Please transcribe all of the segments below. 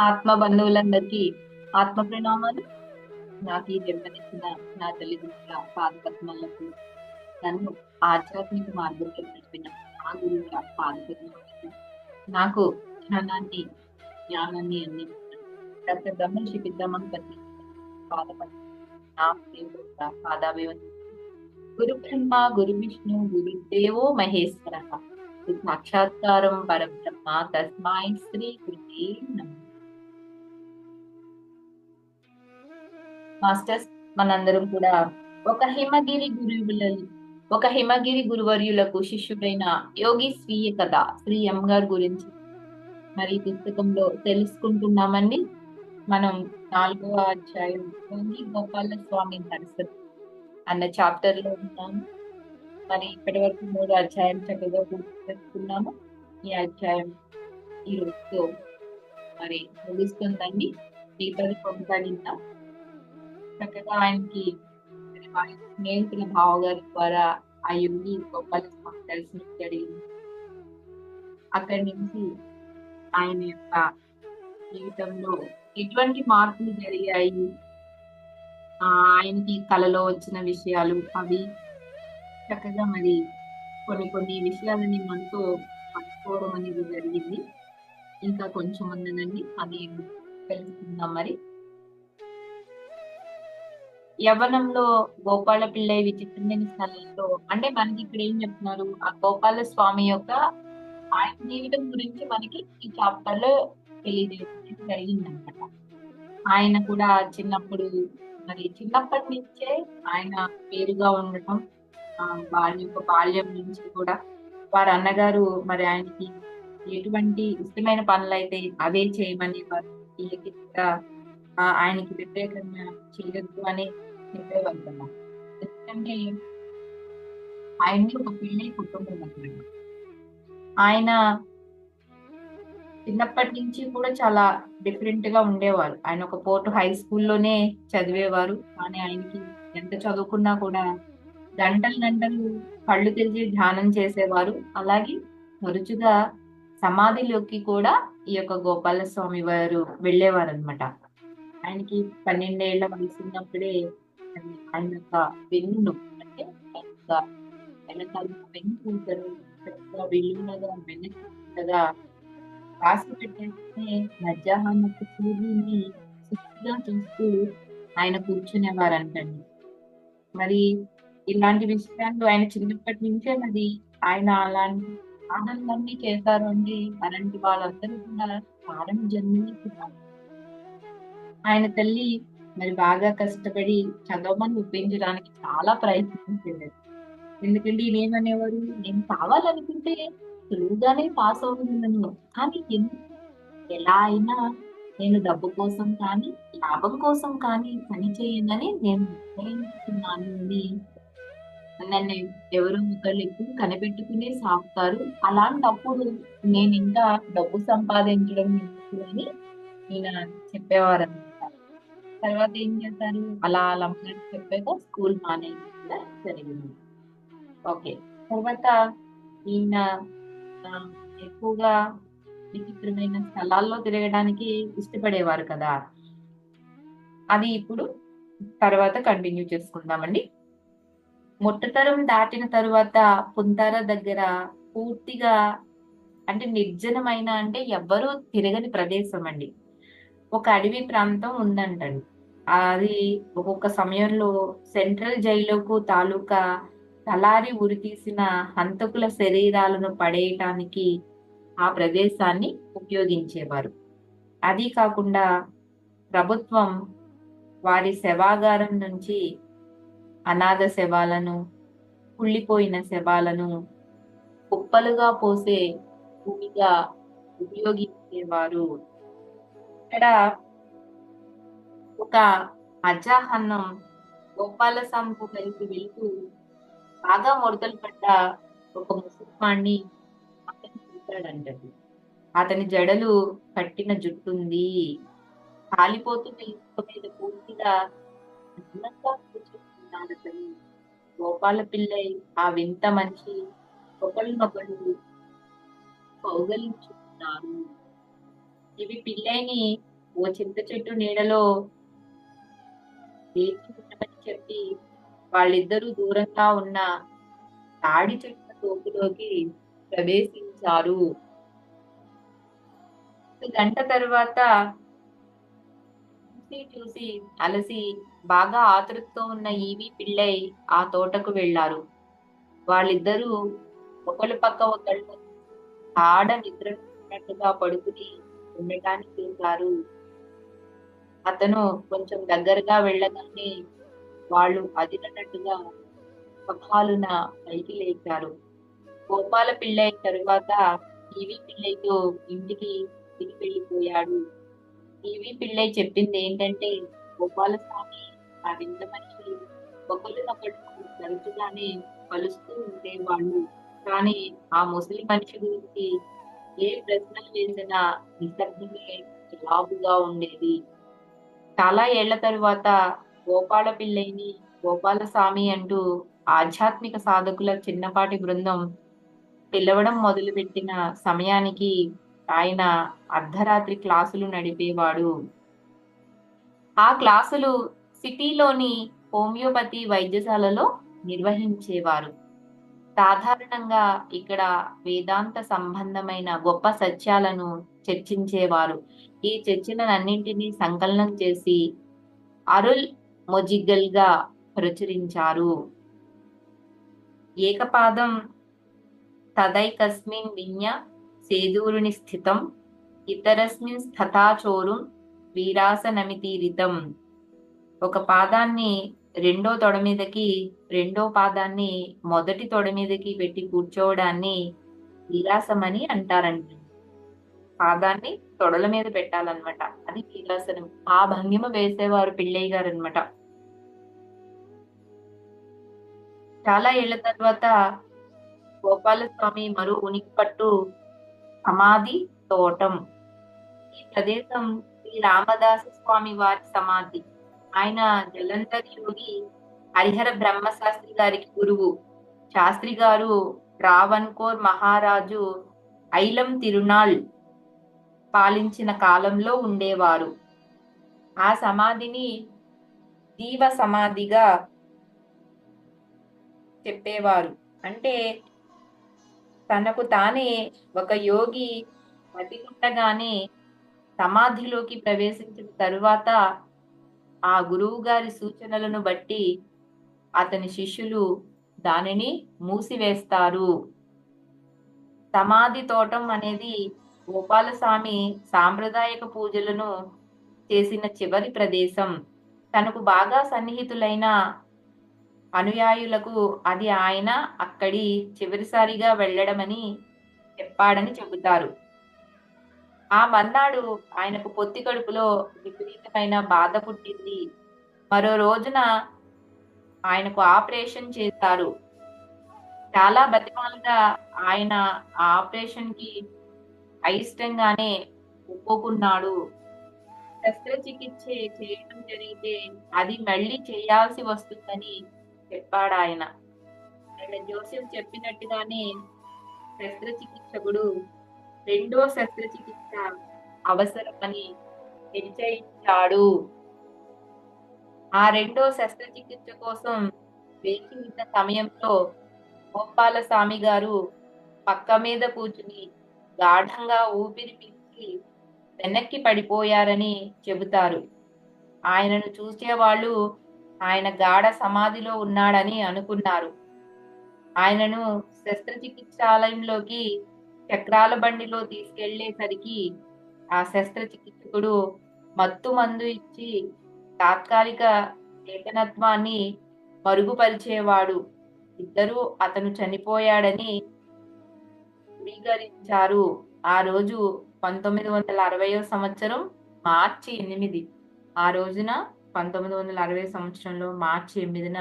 ఆత్మ బంధువులందరికీ ఆత్మ ప్రణామాలు నాకు ఈ జన్మనిచ్చిన నా తల్లిదండ్రుల పాదపద్మలకు నన్ను ఆధ్యాత్మిక మార్గంలో నడిపిన ఆ గురువుల పాదపద్మలకు నాకు జ్ఞానాన్ని జ్ఞానాన్ని అందించిన డాక్టర్ బ్రహ్మర్షి పిద్దమంపతి పాదపద్మ నా దేవుడు పాదాభివందనం. గురు బ్రహ్మ గురు విష్ణు గురుదేవో మహేశ్వర. సాక్షాత్కారం పరబ్రహ్మ. తస్మాయి శ్రీ గురుదే నమః. మాస్టర్స్ మనందరం కూడా ఒక హిమగిరి గురువుల ఒక హిమగిరి గురువర్యులకు శిష్యుడైన యోగి స్వీయ కథ శ్రీ ఎం గారి గురించి మరి ఈ పుస్తకంలో తెలుసుకుంటున్నామండి. మనం నాలుగవ అధ్యాయం యోగి గోపాల స్వామి దర్శనం అన్న చాప్టర్లో ఉన్నాం. మరి ఇప్పటి వరకు మూడు అధ్యాయం చక్కగా పూర్తి చేసుకున్నాము ఈ అధ్యాయం ఈ రోజుతో మరి ముగిస్తుందండి. మిగతాది కొనసాగిద్దాం చక్కగా ఆయనకి మరి వారి స్నేహితుల బావగారి ద్వారా ఆ యోగి గొప్పలు మాకు దర్శనం జరిగింది అక్కడి నుంచి ఆయన యొక్క జీవితంలో ఎటువంటి మార్పులు జరిగాయి? ఆయనకి కలలో వచ్చిన విషయాలు అవి చక్కగా మరి కొన్ని కొన్ని విషయాలని మనతో పంచుకోవడం అనేది జరిగింది. ఇంకా కొంచెం ఉందనండి అది తెలుసుకుందాం మరి. యవ్వనంలో గోపాల పిల్ల విచిత్రమైన స్థలంలో అంటే మనకి ఇక్కడ ఏం చెప్తున్నారు? ఆ గోపాల స్వామి యొక్క ఆయన జీవితం గురించి మనకి ఈ చాప్టర్లో తెలియజేయడం జరిగిందనమాట. ఆయన కూడా చిన్నప్పుడు మరి చిన్నప్పటి నుంచే ఆయన పేరుగా ఉండటం ఆ, వారి యొక్క బాల్యం నుంచి కూడా వారి అన్నగారు మరి ఆయనకి ఎటువంటి ఇష్టమైన పనులు అయితే అవే చేయమని వారు ఆయనకి వ్యతిరేకంగా చేయొద్దు అని చెప్పేవారు ఎందుకంటే ఆయనకి ఒక పెళ్ళి కుటుంబం అనమాట ఆయన చిన్నప్పటి నుంచి కూడా చాలా డిఫరెంట్గా ఉండేవారు. ఆయన ఒక పోర్టు హై స్కూల్లోనే చదివేవారు. కానీ ఆయనకి ఎంత చదువుకున్నా కూడా గంటలు గంటలు కళ్ళు తెరిచి ధ్యానం చేసేవారు. అలాగే తరచుగా సమాధిలోకి కూడా ఈ యొక్క గోపాల స్వామి వారు వెళ్ళేవారు అనమాట ఆయనకి పన్నెండేళ్ళ వయసు ఉన్నప్పుడే ఆయన యొక్క వెన్ను అంటే వెనకాల వెన్ను ఉంటారు చక్కగా వెళ్ళుండగా వెనక రాసి పెట్టేస్తే మధ్యాహ్నపు సూర్యుని శుద్ధిగా చూస్తూ ఆయన కూర్చునేవారంటండి. మరి ఇలాంటి విషయాలు ఆయన చిన్నప్పటి నుంచే మరి ఆయన అలాంటి ఆనందాన్ని చేశారు అండి. అలాంటి వాళ్ళందరూ కూడా కారం జన్మని ఆయన తల్లి మరి బాగా కష్టపడి చదవమని ఒప్పించడానికి చాలా ప్రయత్నించింది ఎందుకంటే ఈయన నేను కావాలనుకుంటే సులువుగానే పాస్ అవుతున్నాను. కానీ ఎలా అయినా నేను డబ్బు కోసం కానీ లాభం కోసం కానీ పని చేయనని నేను నిర్ణయించుకున్నాను అని నన్ను ఎవరు ఒకళ్ళు ఎక్కువ కనిపెట్టుకునే సాగుతారు. అలాంటప్పుడు నేను ఇంకా డబ్బు సంపాదించడం అని ఈయన చెప్పేవారు తర్వాత ఏం చేశారు? అలా అలా అమ్మగారికి చెప్పాక స్కూల్ మానేయడం కూడా జరిగింది. ఓకే. తర్వాత ఈయన ఎక్కువగా విచిత్రమైన స్థలాల్లో తిరగడానికి ఇష్టపడేవారు కదా. అది ఇప్పుడు తర్వాత కంటిన్యూ చేసుకుందామండి. మొట్టతరం దాటిన తరువాత పుంతార దగ్గర పూర్తిగా అంటే నిర్జనమైన అంటే ఎవ్వరూ తిరగని ప్రదేశం అండి. ఒక అడవి ప్రాంతం ఉందంటండి. అది ఒక్కొక్క సమయంలో సెంట్రల్ జైలుకు తాలూకా తలారి ఉరి తీసిన హంతకుల శరీరాలను పడేయటానికి ఆ ప్రదేశాన్ని ఉపయోగించేవారు. అది కాకుండా ప్రభుత్వం వారి శవాగారం నుంచి అనాథ శవాలను కుళ్ళిపోయిన శవాలను కుప్పలుగా పోసే భూమిగా ఉపయోగించేవారు ఇక్కడ ఒక మధ్యాహ్నం గోపాల సంపు కలిసి వెళ్తూ బాగా ముడతలు పడ్డ ఒక ముసల్మాన్ని అతను చూశాడంటది అతని జడలు కట్టిన జుట్టుంది కాలిపోతున్న ఇసుక మీద పూర్తిగా అందంగా కూర్చుంటున్నాడు అతను. గోపాల పిల్లై ఆ వింత మనిషి ఒకళ్ళనొకళ్ళు కౌగలించుకున్నారు. ఇవి పిల్లైని ఓ చింత చెట్టు నీడలో వేచి ఉండమని చెప్పి వాళ్ళిద్దరూ దూరంగా ఉన్న తాడి చెట్ల తోపులోకి ప్రవేశించారు. గంట తర్వాత చూసి చూసి అలసి బాగా ఆతృతతో ఉన్న ఈవి పిళ్ళై ఆ తోటకు వెళ్ళారు వాళ్ళిద్దరూ ఒకళ్ళు పక్క ఒకళ్ళు ఆడ నిద్రగా పడుకుని ఉండటానికి చూశారు అతను కొంచెం దగ్గరగా వెళ్ళగానే వాళ్ళు అదినట్టుగా సభాలున పైకి లేచారు. గోపాల పిల్లై తరువాత ఈవి పిల్లయ్యతో ఇంటికి తిరిగి వెళ్ళిపోయాడు. ఈవి పిల్లై చెప్పింది ఏంటంటే గోపాల స్వామి ఆ వింత మనిషి ఒకరినొకరు తరచుగానే కలుస్తూ ఉండేవాళ్ళు కానీ ఆ ముసలి మనిషి గురించి ఏ ప్రశ్నలు లేదనా నిశ్శబ్దమే జవాబుగా ఉండేది. చాలా ఏళ్ళ తరువాత గోపాల పిల్లైని గోపాలస్వామి అంటూ ఆధ్యాత్మిక సాధకుల చిన్నపాటి బృందం పిలవడం మొదలుపెట్టిన సమయానికి ఆయన అర్ధరాత్రి క్లాసులు నడిపేవాడు. ఆ క్లాసులు సిటీలోని హోమియోపతి వైద్యశాలలో నిర్వహించేవారు. సాధారణంగా ఇక్కడ వేదాంత సంబంధమైన గొప్ప సత్యాలను చర్చించేవారు. ఈ చర్చలన్నింటినీ సంకలనం చేసి అరుల్ మొజిగల్గా ప్రచురించారు. ఏకపాదం తదైకస్మిన్ విన్య సేదూరుని స్థితం ఇతరస్మిన్ స్థతాచోరుం వీరాసనమితీరితం. ఒక పాదాన్ని రెండో తొడ మీదకి రెండో పాదాన్ని మొదటి తొడ మీదకి పెట్టి కూర్చోవడాన్ని విలాసమని అంటారండి పాదాన్ని తొడల మీద పెట్టాలన్నమాట. అది వీరాసనం. ఆ భంగిమ వేసేవారు పిళ్ళయ్య గారు అనమాట చాలా ఏళ్ళ తర్వాత గోపాలస్వామి మరో ఉనికి పట్టు సమాధి తోటం. ఈ ప్రదేశం శ్రీ రామదాస స్వామి వారి సమాధి. ఆయన జలంధర్ యోగి హరిహర బ్రహ్మశాస్త్రి గారికి గురువు. శాస్త్రి గారు ట్రావన్కోర్ మహారాజు ఐలం తిరునాళ్ పాలించిన కాలంలో ఉండేవారు. ఆ సమాధిని జీవ సమాధిగా చెప్పేవారు. అంటే తనకు తానే ఒక యోగి బతికుండగానే సమాధిలోకి ప్రవేశించిన తరువాత ఆ గురువు గారి సూచనలను బట్టి అతని శిష్యులు దానిని మూసివేస్తారు. సమాధి తోటం అనేది గోపాలస్వామి సాంప్రదాయక పూజలను చేసిన చివరి ప్రదేశం. తనకు బాగా సన్నిహితులైన అనుయాయులకు అది ఆయన అక్కడి చివరిసారిగా వెళ్ళడమని చెప్పాడని చెబుతారు. ఆ మర్నాడు ఆయనకు పొత్తి కడుపులో విపరీతమైన బాధ పుట్టింది. మరో రోజున ఆయనకు ఆపరేషన్ చేశారు. చాలా బతిమాలుగా ఆయన ఆ ఆపరేషన్కి అయిష్టంగానే ఒప్పుకున్నాడు. శస్త్రచికిత్స చేయడం జరిగితే అది మళ్ళీ చేయాల్సి వస్తుందని చెప్పాడు ఆయన. ఆయన జోసెఫ్ చెప్పినట్టుగానే శస్త్రచికిత్సకుడు రెండో శస్త్రచికిత్స అవసరమని నిశ్చయించాడు ఆ రెండో శస్త్రచికిత్స కోసం వేచి ఉన్న సమయంలో గోపాలస్వామి గారు పక్క మీద కూర్చుని గాఢంగా ఊపిరి పీల్చి వెనక్కి పడిపోయారని చెబుతారు. ఆయనను చూసేవాళ్ళు ఆయన గాఢ సమాధిలో ఉన్నాడని అనుకున్నారు. ఆయనను శస్త్రచికిత్సాలయంలోకి చక్రాల బండిలో తీసుకెళ్ళేసరికి ఆ శస్త్రచికిత్సకుడు మత్తు మందు ఇచ్చి తాత్కాలిక చేతనత్వాన్ని మరుగుపరిచేవాడు. ఇద్దరూ అతను చనిపోయాడని ధృవీకరించారు ఆ రోజు పంతొమ్మిది వందల అరవయో సంవత్సరం మార్చి ఎనిమిది. ఆ రోజున పంతొమ్మిది వందల అరవై సంవత్సరంలో మార్చి ఎనిమిదిన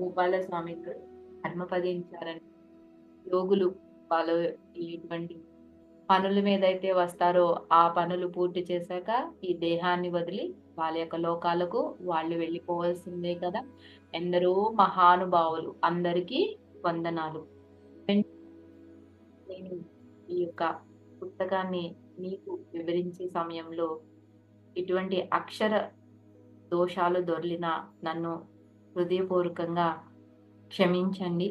గోపాలస్వామి ధర్మపదించారని యోగులు వాళ్ళు ఎటువంటి పనుల మీద అయితే వస్తారో ఆ పనులు పూర్తి చేశాక ఈ దేహాన్ని వదిలి వాళ్ళ యొక్క లోకాలకు వాళ్ళు వెళ్ళిపోవాల్సిందే కదా. ఎందరో మహానుభావులు అందరికీ వందనాలు. నేను ఈ యొక్క పుస్తకాన్ని మీకు వివరించే సమయంలో ఇటువంటి అక్షర దోషాలు దొర్లిన నన్ను హృదయపూర్వకంగా క్షమించండి.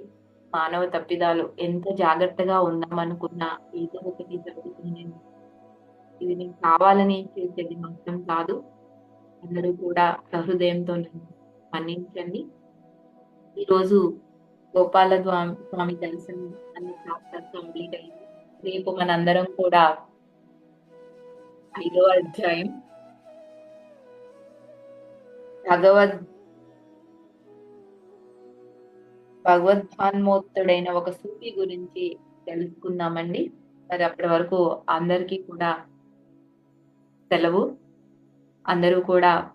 మానవ తప్పిదాలు ఎంత జాగ్రత్తగా ఉందామనుకున్నా ఏదో ఒకటి జరుగుతుంది. ఇది నేను కావాలని చేసేది మాత్రం కాదు. అందరూ కూడా సహృదయంతో నన్ను మన్నించండి. ఈరోజు గోపాల స్వామి స్వామి దర్శనం అనే చాప్టర్ కంప్లీట్ అయింది. రేపు మనందరం కూడా ఐదో అధ్యాయం భగవద్ భగవద్భాన్మోక్తుడైన ఒక సూఫీ గురించి తెలుసుకుందామండి. మరి అప్పటి వరకు అందరికీ కూడా సెలవు. అందరూ కూడా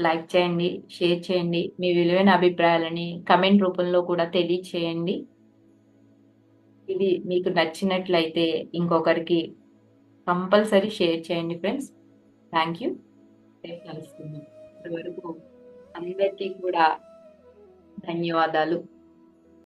లైక్ చేయండి షేర్ చేయండి మీ విలువైన అభిప్రాయాలని కమెంట్ రూపంలో కూడా తెలియచేయండి. ఇది మీకు నచ్చినట్లయితే ఇంకొకరికి కంపల్సరీ షేర్ చేయండి ఫ్రెండ్స్. Thank you. రేపు కలుసుకుందాం. ఇప్పటి వరకు అందరికీ కూడా ధన్యవాదాలు.